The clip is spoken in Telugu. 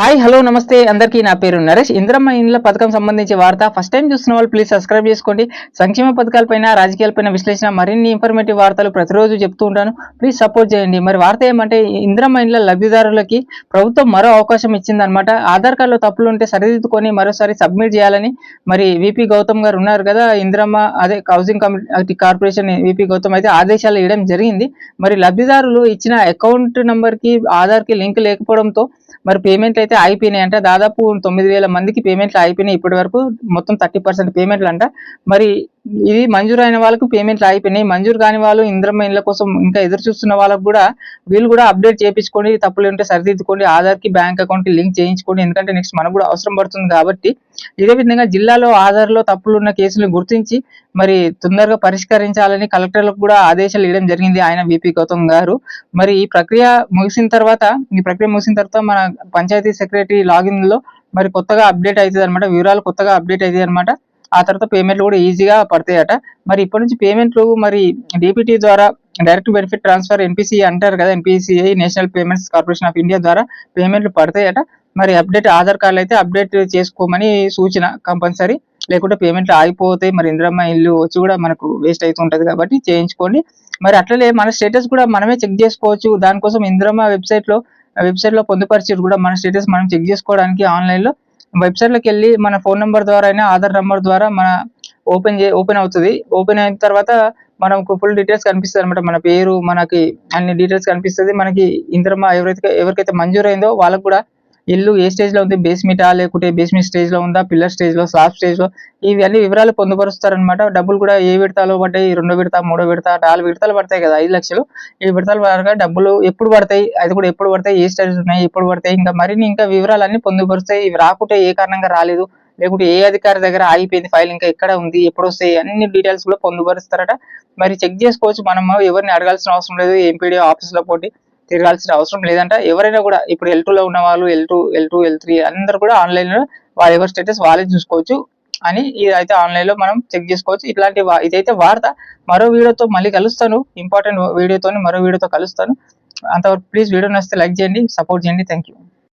హాయ్ హలో నమస్తే. అందరికీ నా పేరు నరేష్. ఇంద్రమ్మ ఇండ్ల పథకం సంబంధించి వార్త. ఫస్ట్ టైం చూస్తున్న వాళ్ళు ప్లీజ్ సబ్స్క్రైబ్ చేసుకోండి. సంక్షేమ పథకాలపైన రాజకీయాలపైన విశ్లేషణ మరిన్ని ఇన్ఫర్మేటివ్ వార్తలు ప్రతిరోజు చెప్తూ ఉంటాను. ప్లీజ్ సపోర్ట్ చేయండి. మరి వార్త ఏమంటే ఇంద్రమ్మ ఇండ్ల లబ్ధిదారులకి ప్రభుత్వం మరో అవకాశం ఇచ్చిందనమాట ఆధార్ కార్డులో తప్పులు ఉంటే సరిదిద్దుకొని మరోసారి సబ్మిట్ చేయాలని మరి విపి గౌతమ్ గారు ఉన్నారు కదా. ఇంద్రమ్మ అదే housing committee corporation VP Gautam అయితే ఆదేశాలు ఇవ్వడం జరిగింది. మరి లబ్ధిదారులు ఇచ్చిన అకౌంట్ నెంబర్కి ఆధార్కి లింక్ లేకపోవడంతో మరి పేమెంట్లు అయితే అయిపోయినాయి అంటే దాదాపు తొమ్మిది వేల మందికి పేమెంట్లు అయిపోయినాయి ఇప్పటి వరకు మొత్తం థర్టీ పర్సెంట్ పేమెంట్లు అంట. మరి ఇది మంజూరు అయిన వాళ్ళకు పేమెంట్లు అయిపోయినాయి మంజూరు కాని వాళ్ళు ఇంద్రమ్మ ఇళ్ళ కోసం ఇంకా ఎదురు చూస్తున్న వాళ్ళకు కూడా వీళ్ళు కూడా అప్డేట్ చేయించుకోండి తప్పులు ఉంటే సరిదిద్దుకోండి. ఆధార్కి బ్యాంక్ అకౌంట్కి లింక్ చేయించుకోండి. ఎందుకంటే నెక్స్ట్ మనకు కూడా అవసరం పడుతుంది కాబట్టి ఇదే విధంగా జిల్లాలో ఆధార్లో తప్పులు ఉన్న కేసులను గుర్తించి మరి తొందరగా పరిష్కరించాలని కలెక్టర్లకు కూడా ఆదేశాలు ఇవ్వడం జరిగింది ఆయన విపి గౌతమ్ గారు. మరి ఈ ప్రక్రియ ముగిసిన తర్వాత ఈ ప్రక్రియ ముగిసిన తర్వాత మన పంచాయతీ సెక్రటరీ లాగిన్లో మరి కొత్తగా అప్డేట్ అవుతుంది అనమాట వివరాలు కొత్తగా అప్డేట్ అవుతాయి అనమాట ఆ తర్వాత పేమెంట్లు కూడా ఈజీగా పడతాయట. మరి ఇప్పటి నుంచి పేమెంట్లు మరి డిపిటీ ద్వారా డైరెక్ట్ బెనిఫిట్ ట్రాన్స్ఫర్ ఎన్పిసి అంటారు కదా NPCI national payments corporation of India ద్వారా పేమెంట్లు పడతాయట. మరి అప్డేట్ ఆధార్ కార్డులు అయితే అప్డేట్ చేసుకోమని సూచన కంపల్సరీ. లేకుంటే పేమెంట్లు ఆగిపోతాయి. మరి ఇందిరమ్మ ఇల్లు వచ్చి కూడా మనకు వేస్ట్ అవుతుంటది కాబట్టి చేయించుకోండి. మరి అట్లనే మన స్టేటస్ కూడా మనమే చెక్ చేసుకోవచ్చు. దానికోసం ఇందిరమ్మ వెబ్సైట్లో వెబ్సైట్లో పొందుపరిచి కూడా మన స్టేటస్ మనం చెక్ చేసుకోవడానికి ఆన్లైన్లో. వెబ్సైట్లోకి వెబ్సైట్ వెళ్ళి మన ఫోన్ నెంబర్ ద్వారా అయినా ఆధార్ నెంబర్ ద్వారా మన ఓపెన్ చే ఓపెన్ అవుతుంది. ఓపెన్ అయిన తర్వాత మనకు ఫుల్ డీటెయిల్స్ కనిపిస్తుంది అనమాట మన పేరు మనకి అన్ని డీటెయిల్స్ కనిపిస్తుంది. మనకి ఇంద్రమ్మ ఎవరైతే ఎవరికైతే మంజూరైందో అయిందో వాళ్ళకు కూడా ఇల్లు ఏ స్టేజ్లో ఉంది? బేస్మెంటా లేకుంటే బేస్మెంట్ స్టేజ్లో ఉందా? పిల్లర్ స్టేజ్లో? స్లాబ్ స్టేజ్లో? ఇవి అన్ని వివరాలు పొందుపరుస్తారనమాట డబ్బులు కూడా ఏ విడతలో పడ్డాయి? రెండో విడత మూడో విడత నాలుగు విడతలు పడతాయి కదా? ఐదు లక్షలు. ఈ విడతల పరంగా డబ్బులు ఎప్పుడు పడతాయి? అది కూడా ఎప్పుడు పడతాయి? ఏ స్టేజ్ ఉన్నాయి? ఎప్పుడు పడతాయి? ఇంకా మరిన్ని ఇంకా వివరాలన్నీ పొందుపరుస్తాయి. ఇవి రాకుంటే ఏ కారణంగా రాలేదు? లేకుంటే ఏ అధికారి దగ్గర ఆగిపోయింది? ఫైల్ ఇంకా ఎక్కడ ఉంది? ఎప్పుడు వస్తాయి? అన్ని డీటెయిల్స్ కూడా పొందుపరుస్తారట. మరి చెక్ చేసుకోవచ్చు మనం ఎవరిని అడగాల్సిన అవసరం లేదు. ఎంపీడీ ఆఫీస్లో పోటీ. తిరగాల్సిన అవసరం లేదంట. ఎవరైనా కూడా ఇప్పుడు ఎల్లో ఉన్న వాళ్ళు L two L two L three అందరు కూడా ఆన్లైన్లో వాళ్ళ ఎవరి స్టేటస్ వాళ్ళే చూసుకోవచ్చు అని ఇది అయితే ఆన్లైన్లో మనం చెక్ చేసుకోవచ్చు. ఇట్లాంటి ఇదైతే వార్త. మరో వీడియోతో మళ్ళీ కలుస్తాను. ఇంపార్టెంట్ వీడియోతో మరో వీడియోతో కలుస్తాను. అంతవరకు ప్లీజ్ వీడియో నచ్చితే లైక్ చేయండి సపోర్ట్ చేయండి. Thank you